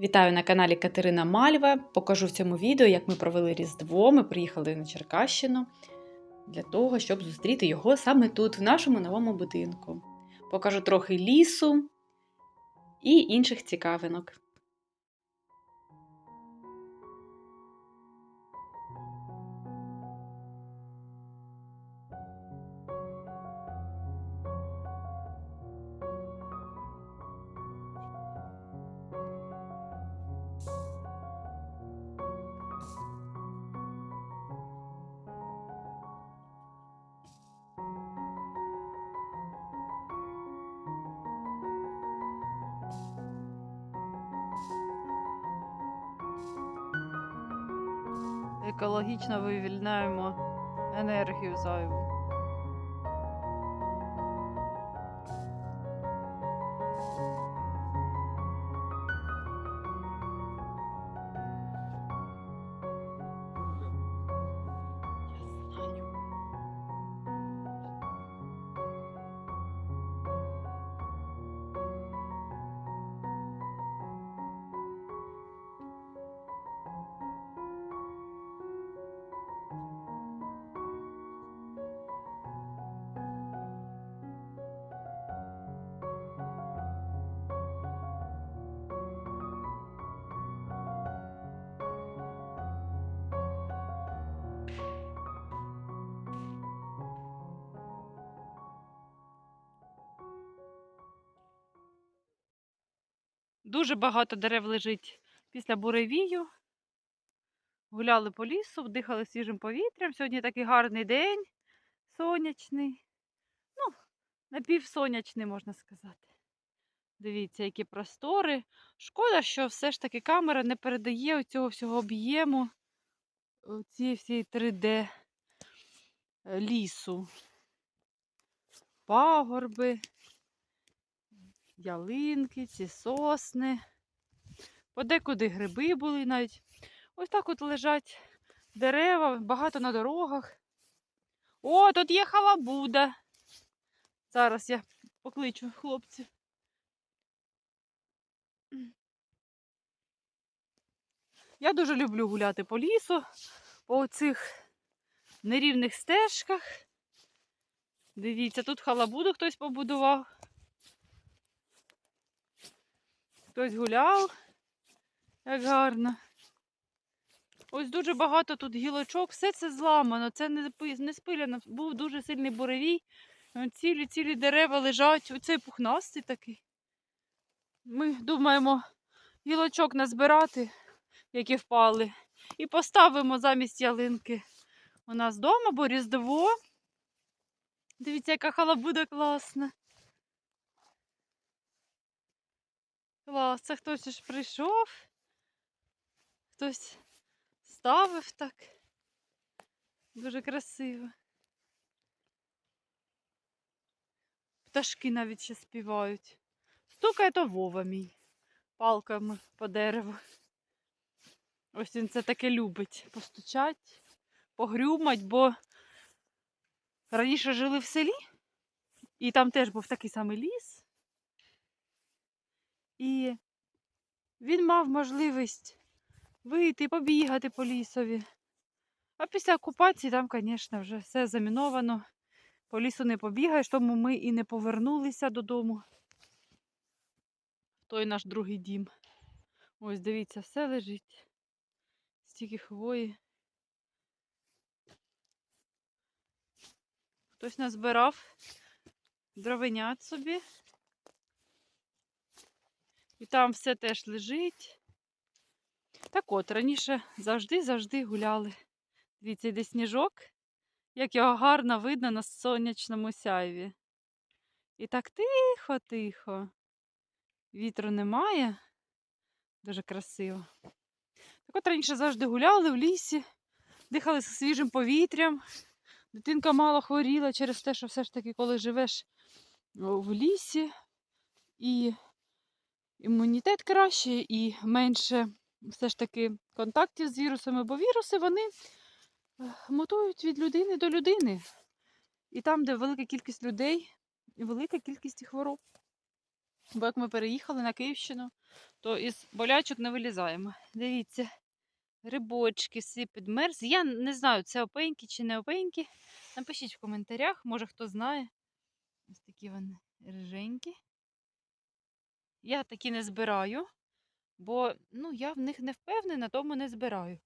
Вітаю на каналі Катерина Мальва. Покажу в цьому відео, як ми провели Різдво. Ми приїхали на Черкащину для того, щоб зустріти його саме тут, в нашому новому будинку. Покажу трохи лісу і інших цікавинок. Екологічно вивільняємо енергію зайву. Дуже багато дерев лежить після буревію. Гуляли по лісу, вдихали свіжим повітрям. Сьогодні такий гарний день, сонячний. Ну, напівсонячний, можна сказати. Дивіться, які простори. Шкода, що все ж таки камера не передає цього всього об'єму цієї всієї 3D е, лісу. Пагорби, ялинки, ці сосни. Подекуди гриби були навіть. Ось так от лежать дерева, багато на дорогах. О, тут є халабуда. Зараз я покличу хлопців. Я дуже люблю гуляти по лісу, по цих нерівних стежках. Дивіться, тут халабуду хтось побудував. Хтось гуляв. Як гарно. Ось дуже багато тут гілочок, все це зламано, це не, спиляно. Був дуже сильний буревій. Цілі-цілі дерева лежать. Оцей пухнастий такий. Ми думаємо гілочок назбирати, які впали, і поставимо замість ялинки у нас вдома, бо Різдво. Дивіться, яка халабуда класна. Клас, це хтось ж прийшов. Хтось ставив так. Дуже красиво. Пташки навіть ще співають. Стукає то Вова мій палками по дереву. Ось він це таке любить. Постучать, погрюмать, бо раніше жили в селі, і там теж був такий самий ліс. І він мав можливість вийти, побігати по лісові. А після окупації там, звісно, вже все заміновано. По лісу не побігаєш, тому ми і не повернулися додому. Той наш другий дім. Ось дивіться, все лежить. Стільки хвої. Хтось назбирав дровенят собі. І там все теж лежить. Так от, раніше завжди-завжди гуляли. Дивіться, йде сніжок, як його гарно видно на сонячному сяйві. І так тихо-тихо. Вітру немає. Дуже красиво. Так от раніше завжди гуляли в лісі, дихали свіжим повітрям. Дитинка мало хворіла через те, що все ж таки, коли живеш в лісі, і імунітет краще, і менше все ж таки контактів з вірусами, бо віруси вони е, мутують від людини до людини. І там, де велика кількість людей, і велика кількість хвороб. Бо як ми переїхали на Київщину, то із болячок не вилізаємо. Дивіться, грибочки всі підмерзли. Я не знаю, це опеньки чи не опеньки. Напишіть в коментарях, може хто знає. Ось такі вони риженькі. Я такі не збираю, бо ну, я в них не впевнена, тому не збираю.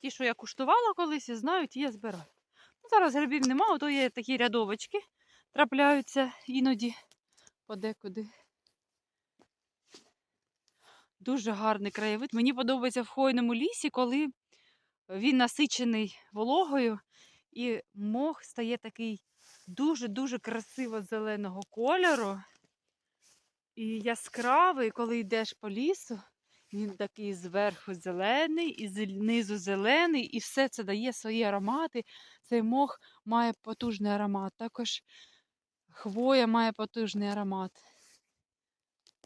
Ті, що я куштувала колись, і знаю, ті я збираю. Ну, зараз грибів нема, то є такі рядовочки, трапляються іноді подекуди. Дуже гарний краєвид. Мені подобається в хвойному лісі, коли він насичений вологою, і мох стає такий дуже-дуже красиво зеленого кольору. І яскравий, коли йдеш по лісу, він такий зверху зелений, і знизу зелений, і все це дає свої аромати. Цей мох має потужний аромат. Також хвоя має потужний аромат.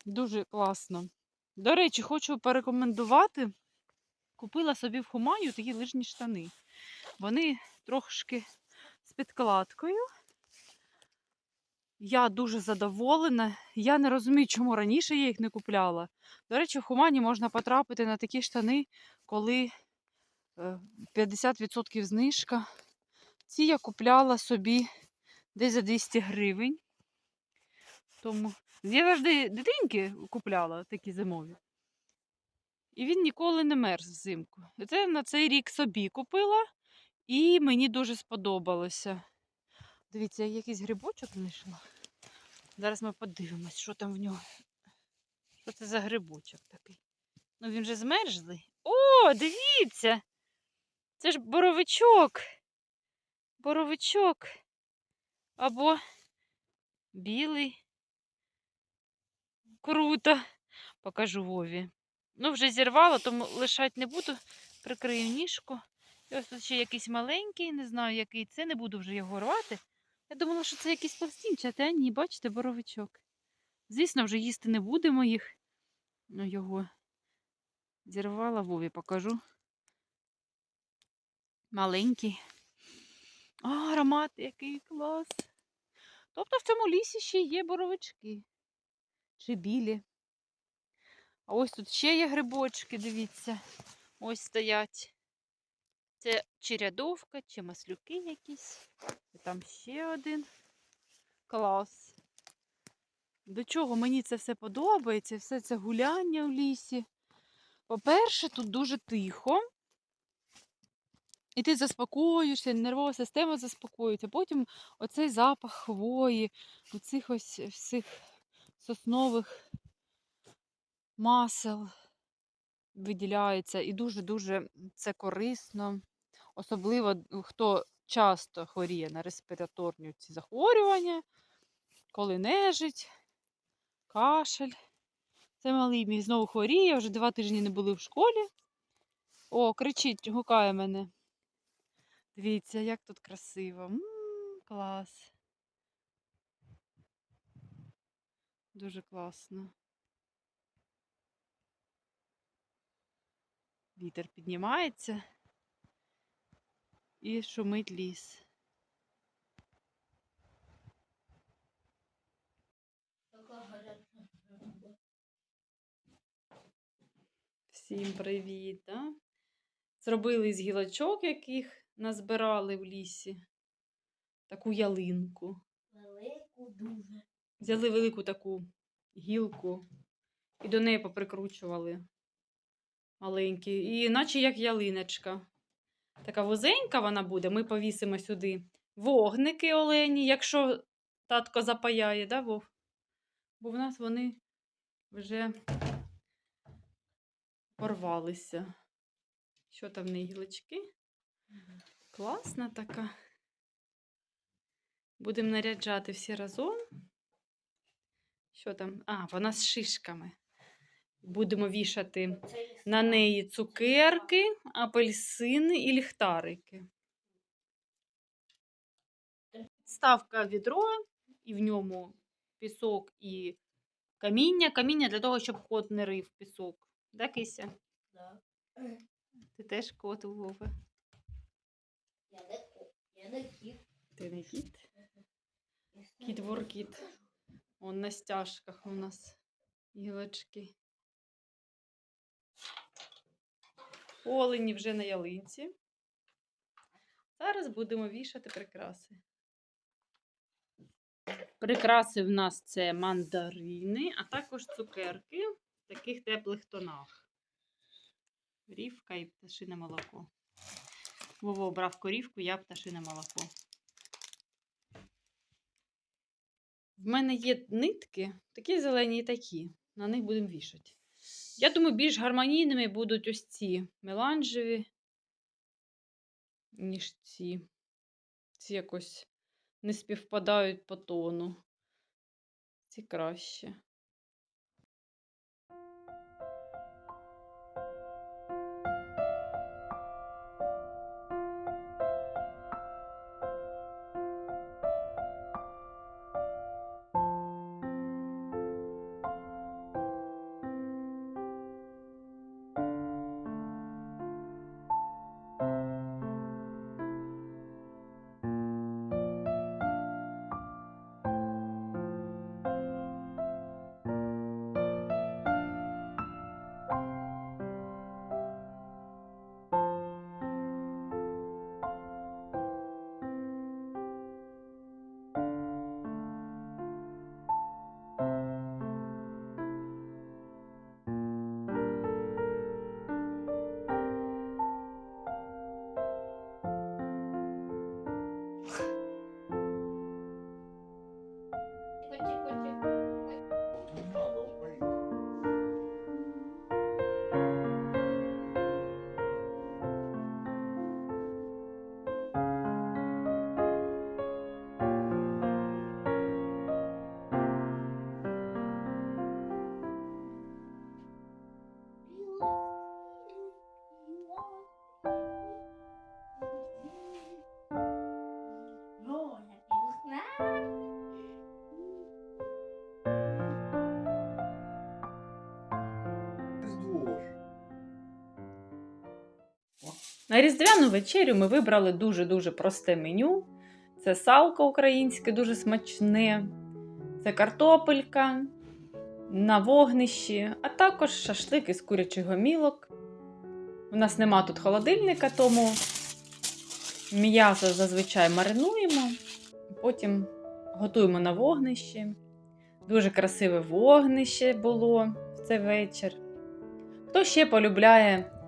Дуже класно. До речі, хочу порекомендувати. Купила собі в Хумаю такі лижні штани. Вони трошки з підкладкою. Я дуже задоволена. Я не розумію, чому раніше я їх не купляла. До речі, в Хумані можна потрапити на такі штани, коли е, 50% знижка. Ці я купляла собі десь за 200 гривень. Тому я завжди дитинки купляла такі зимові. І він ніколи не мерз взимку. Це на цей рік собі купила, і мені дуже сподобалося. Дивіться, я якийсь грибочок знайшла. Зараз ми подивимось, що там в нього. Що це за грибочок такий? Ну він же змерзлий. О, дивіться! Це ж боровичок. Боровичок. Або білий. Круто. Покажу Вові. Ну, вже зірвала, тому лишати не буду. Прикрию ніжку. І ось тут ще якийсь маленький, не знаю, який це, не буду вже його рвати. Я думала, що це якийсь пластинчатий, а ні, бачите, боровичок. Звісно, вже їсти не будемо їх. Ну, його зірвала Вові, покажу. Маленький. А, аромат який клас. Тобто в цьому лісі ще є боровички. Чи білі. А ось тут ще є грибочки, дивіться. Ось стоять. Це чи рядовка, чи маслюки якісь. І там ще один. Клас. До чого мені це все подобається, все це гуляння в лісі. По-перше, тут дуже тихо. І ти заспокоюєшся, нервова система заспокоюється. Потім оцей запах хвої, оцих ось всіх соснових масел виділяється. І дуже-дуже це корисно. Особливо хто часто хворіє на респіраторні ці захворювання, коли нежить, кашель. Це малий мій знову хворіє, вже два тижні не були в школі. О, кричить, гукає мене. Дивіться, як тут красиво. М, клас. Дуже класно. Вітер піднімається і шумить ліс. Всім привіт! Да? Зробили з гілочок, яких назбирали в лісі. Таку ялинку. Велику дуже. Взяли велику таку гілку і до неї поприкручували маленькі. І наче як ялиночка. Така вузенька вона буде. Ми повісимо сюди вогники олені, якщо татко запаяє, да, Вов? Бо в нас вони вже порвалися. Що там в неї гілочки? Класна така. Будемо наряджати всі разом. Що там? А, вона з шишками. Будемо вішати на неї цукерки, апельсини і ліхтарики. Ставка відро, і в ньому пісок і каміння. Каміння для того, щоб кот не рив пісок. Да, Кися? Да. Ти теж кот у Вови. Я не ко- я не кіт. Ти не кіт? Кіт сам вор кіт. Вон на стяжках у нас гілочки. Олені вже на ялинці. Зараз будемо вішати прикраси. Прикраси в нас це мандарини, а також цукерки в таких теплих тонах. Корівка і пташине молоко. Вова обрав корівку, я пташине молоко. В мене є нитки, такі зелені і такі. На них будемо вішати. Я думаю, більш гармонійними будуть ось ці меланжеві, ніж ці. Ці якось не співпадають по тону. Ці краще. На різдвяну вечерю ми вибрали дуже-дуже просте меню. Це салко українське, дуже смачне, це картопелька на вогнищі, а також шашлик із курячих гомілок. У нас нема тут холодильника, тому м'ясо зазвичай маринуємо, потім готуємо на вогнищі. Дуже красиве вогнище було в цей вечір. Хто ще полюбляє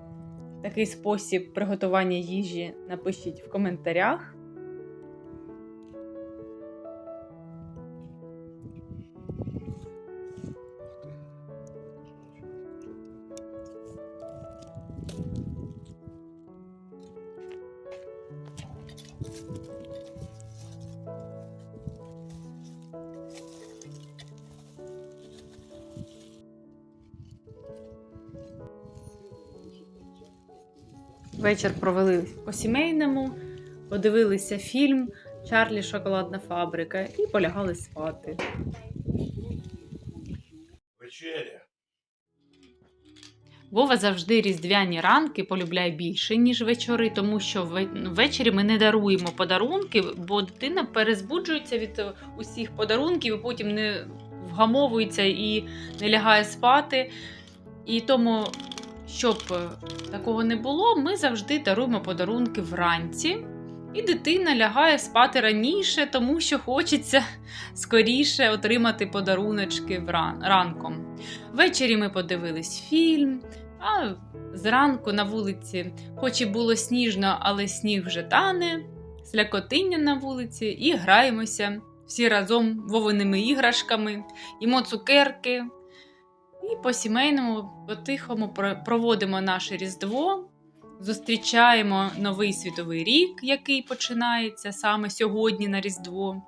такий спосіб приготування їжі, напишіть в коментарях. Вечір провели по-сімейному, подивилися фільм Чарлі Шоколадна фабрика і полягали спати. Вечеря. Вова завжди різдвяні ранки полюбляє більше, ніж вечори, тому що ввечері ми не даруємо подарунки, бо дитина перезбуджується від е, усіх подарунків, і потім не вгамовується і не лягає спати. І тому, щоб е, такого не було, ми завжди даруємо подарунки вранці. І дитина лягає спати раніше, тому що хочеться скоріше отримати подаруночки ранком. Ввечері ми подивились фільм, а зранку на вулиці, хоч і було сніжно, але сніг вже тане, слякотиння на вулиці, і граємося всі разом вовиними іграшками, їмо цукерки. І по-сімейному, по-тихому проводимо наше Різдво, зустрічаємо новий світовий рік, який починається саме сьогодні на Різдво.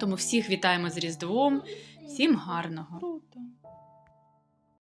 Тому всіх вітаємо з Різдвом, всім гарного! Круто!